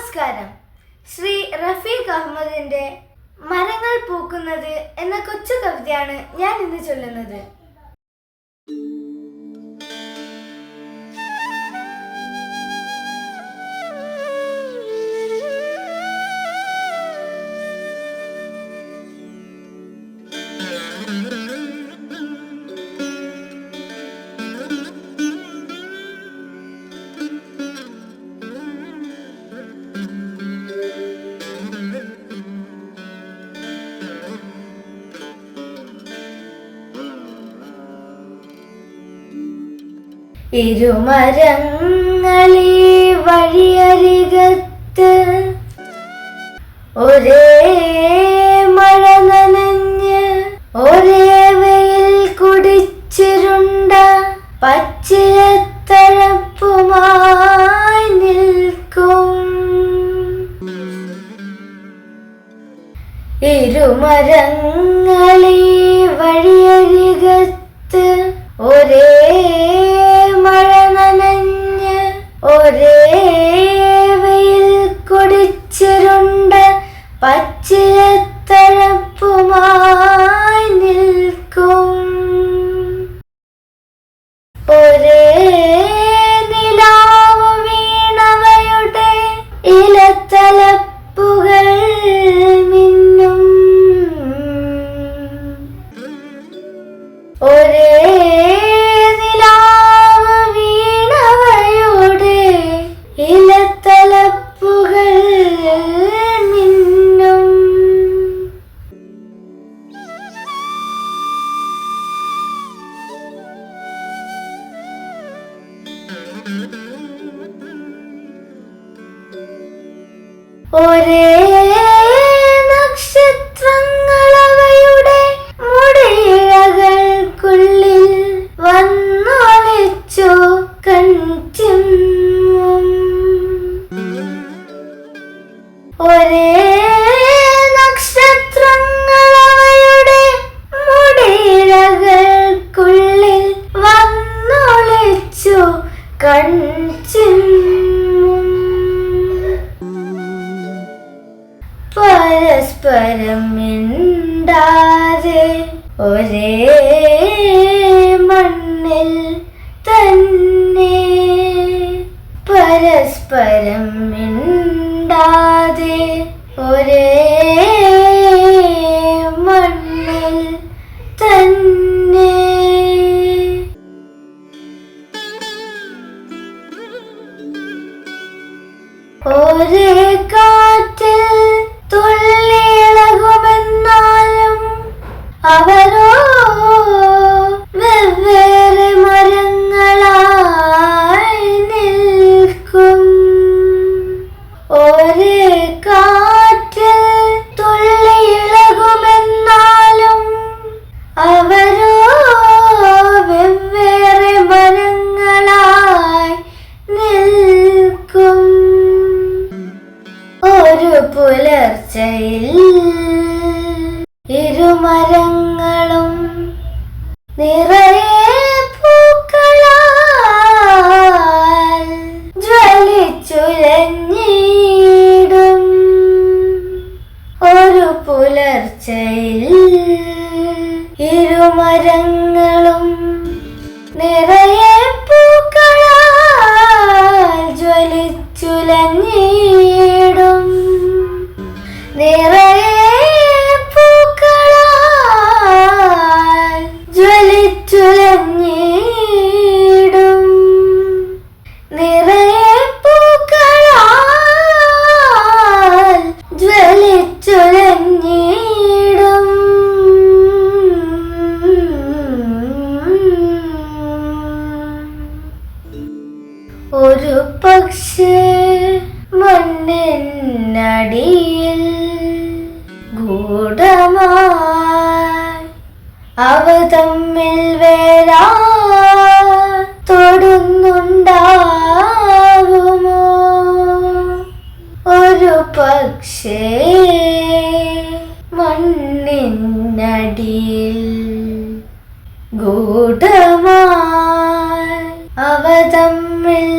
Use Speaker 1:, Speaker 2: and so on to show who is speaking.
Speaker 1: നമസ്കാരം. ശ്രീ റഫീഖ് അഹമ്മദിന്റെ മരങ്ങൾ പൂക്കുന്നത് എന്ന കൊച്ചു കവിതയാണ് ഞാൻ ഇന്ന് ചൊല്ലുന്നത്. ഇരുമരങ്ങളീ വഴിയരികത്ത് ഒരേ മഴ നനഞ്ഞ് ഒരേ വെയിൽ കുടിച്ചിരുണ്ട പച്ചിലത്തഴപ്പുമായി നിൽക്കും. ഇരുമരങ്ങളീ വഴിയരികത്ത് പച്ചിലത്തഴപ്പുമായി ഒരേ നക്ഷത്രങ്ങൾ അവയുടെ മുടിയിഴകൾക്കുള്ളിൽ വന്നൊളിച്ചു കൺചിമ്മും. ഒരേ നക്ഷത്രങ്ങൾ അവയുടെ മുടിയിഴകൾക്കുള്ളിൽ വന്നൊളിച്ചു കൺചിമ്മും പരസ്പരം മിണ്ടാതെ ഒരേ മണ്ണിൽ തന്നെ പരസ്പരം മിണ്ടാതെ ഒരേ മണ്ണിൽ തന്നെ. ഒരേ കാറ്റിൽ అవరో ജ്വലിച്ചുലഞ്ഞിടും നിറയെ പൂക്കളാൽ ജ്വലിച്ചുലഞ്ഞിടും തമ്മിൽ വേരാ തൊടുന്നുണ്ടാവുമോ? ഒരു പക്ഷേ മണ്ണിനടിയിൽ ഗൂഢമാ അവ തമ്മിൽ